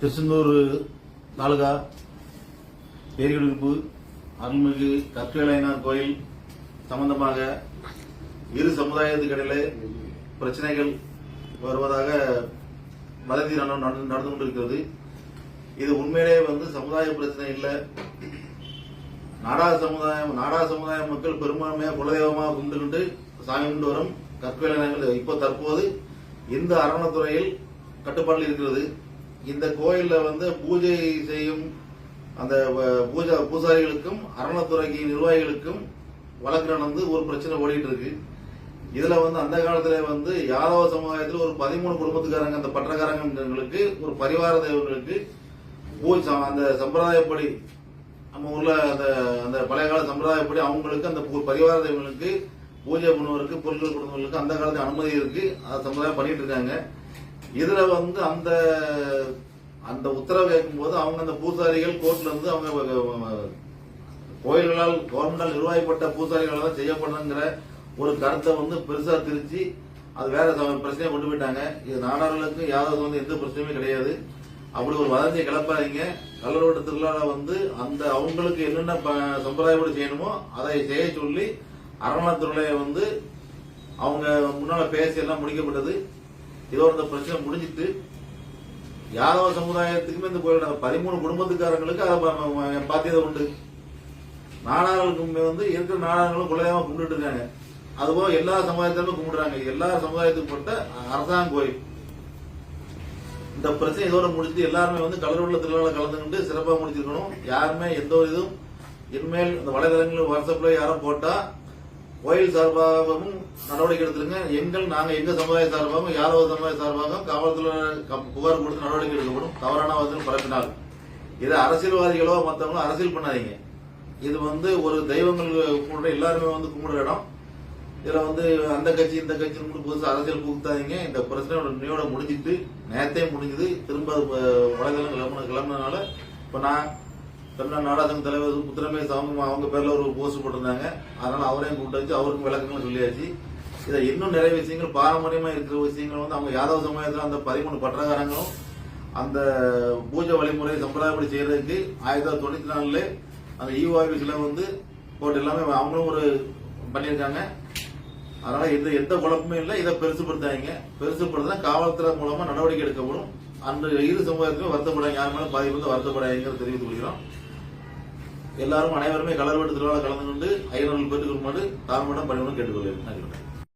திருச்செந்தூர் தாலுகா பேரிகுடியிருப்பு அருள்மிகு கற்களையனார் கோயில் சம்பந்தமாக இரு சமுதாயத்துக்கிடையிலே பிரச்சனைகள் வருவதாக வதந்தி நடந்து கொண்டிருக்கிறது. இது உண்மையிலேயே வந்து சமுதாய பிரச்சனை இல்லை. நாடா சமுதாயம் நாடா சமுதாய மக்கள் பெரும்பான்மையாக குலதெய்வமாக கும்பிட்டுக்கிட்டு சாமி கொண்டு வரும் கற்களையனங்கள் இப்போ தற்போது இந்த அரவணத்துறையில் கட்டுப்பாட்டில் இருக்கிறது. இந்த கோயில்ல வந்து பூஜை செய்யும் அந்த பூஜா பூசாரிகளுக்கும் அரணத்துறை நிர்வாகிகளுக்கும் வழக்கு நடந்து ஒரு பிரச்சனை ஓடிட்டு இருக்கு இதுல வந்து அந்த காலத்துல வந்து யாதவ சமுதாயத்தில் ஒரு பதிமூணு குடும்பத்துக்காரங்க அந்த பற்றக்காரங்களுக்கு ஒரு பரிவார தெய்வங்களுக்கு பூஜை அந்த சம்பிரதாயப்படி நம்ம ஊர்ல அந்த அந்த பழைய கால சம்பிரதாயப்படி அவங்களுக்கு அந்த பூ- பரிவார தெய்வங்களுக்கு பூஜை பண்ணுவதற்கு பொருட்கள் கொடுத்தவங்களுக்கு அந்த காலத்து அனுமதி இருக்கு. அதை சம்பிரதாயம் பண்ணிட்டு இருக்காங்க. இதுல வந்து அந்த அந்த உத்தரவு கேட்கும்போது அவங்க அந்த பூசாரிகள் கோர்ட்ல இருந்து அவங்க கோயில்களால் கவர்மெண்டால் நிர்வாகிப்பட்ட பூசாரிகளால் தான் செய்யப்படணுங்கிற ஒரு கருத்தை வந்து பெருசா திரிச்சு அது வேற பிரச்சனையை கொண்டு போயிட்டாங்க. இது நாடார்களுக்கும் யாதவ வந்து எந்த பிரச்சனையுமே கிடையாது. அப்படி ஒரு வதந்தியை கிளப்பாதீங்க. கல்லூரோட திருவிழாவில் வந்து அந்த அவங்களுக்கு என்னென்ன ப- சம்பிரதாயப்படி செய்யணுமோ அதை செய்ய சொல்லி அறநிலைத்துறையை வந்து அவங்க முன்னால பேசி எல்லாம் முடிக்கப்பட்டது. இதோட இந்த பிரச்சனை முடிஞ்சிட்டு யாதவ சமுதாயத்துக்குமே இந்த கோயில் பதிமூணு குடும்பத்துக்காரங்களுக்கு அதை பாத்தியதை உண்டு. நாடார்களுக்கு வந்து இருக்கிற நாடார்களும் குலதெய்வமா கும்பிட்டு இருக்காங்க. அதுபோக எல்லா சமுதாயத்திலும் கும்பிடுறாங்க. எல்லா சமுதாயத்துக்கு பட்ட அரசாங்க கோயில். இந்த பிரச்சனை இதோட முடிச்சுட்டு எல்லாருமே வந்து கலருள்ள திருவிழா கலந்துக்கிட்டு சிறப்பாக முடிச்சிருக்கணும். யாருமே எந்த ஒரு இதுவும் இனிமேல் இந்த வலைதளங்கள் வாட்ஸ்அப்ல யாரும் போட்டா கோயில் சார்பாகவும் நடவடிக்கை எடுத்துருங்க. எங்கள் நாங்கள் எங்கள் சமுதாய சார்பாகவும் யாதவ சமுதாய சார்பாகவும் காவல்துறை புகார் கொடுத்து நடவடிக்கை எடுக்கப்படும். தவறான வந்து பரப்பினால். இதை அரசியல்வாதிகளோ மற்றவங்களோ அரசியல் பண்ணாதீங்க. இது வந்து ஒரு தெய்வங்கள் கூட எல்லாருமே வந்து கும்பிடுற இடம். இதில் வந்து அந்த கட்சி இந்த கட்சி கூட புதுசாக அரசியல் புகுத்தாதீங்க. இந்த பிரச்சனையோட நினைவோட முடிஞ்சிட்டு நேரத்தே முடிஞ்சது. திரும்ப வலைதளம் கிளம்புன கிளம்புனதுனால இப்போ நான் தமிழ்நாடு நாடாளுமன்ற தலைவர் புத்திரமே சாமி அவங்க பேர்ல ஒரு போஸ்ட் போட்டிருந்தாங்க. அதனால அவரையும் கூப்பிட்டு வச்சு அவருக்கும் விளக்கங்களும் சொல்லியாச்சு. இதை இன்னும் நிறைய விஷயங்கள் பாரம்பரியமா இருக்கிற விஷயங்கள் வந்து அவங்க யாதவ சமயத்துல அந்த பதிமூணு பட்டகாரங்களும் அந்த பூஜை வழிமுறை சம்பிரதாயப்படி செய்யறதுக்கு ஆயிரத்தி தொள்ளாயிரத்தி தொண்ணூத்தி நாலுல அந்த ஈஓ ஆபீஸ்ல வந்து போட்டு எல்லாமே அவங்களும் ஒரு பண்ணியிருக்காங்க. அதனால எந்த எந்த குழப்பமே இல்லை. இதை பெருசுப்படுத்தாதீங்க பெருசுப்படுத்தினா காவல்துறை மூலமா நடவடிக்கை எடுக்கப்படும். அந்த இரு சமூகத்துக்கும் வருத்தப்படாங்க யார் மேலும் பாதிப்பு வந்து வருத்தப்படாங்கிறத தெரிவித்துக் கொள்கிறோம். எல்லாரும் அனைவருமே கலர் வெட்டு திருவிழா கலந்து கொண்டு ஐநூறு கொள்ளுமாறு தாழ்மட்டம் பணிவுடன் கேட்டுக்கொள்கிறேன். நன்றி.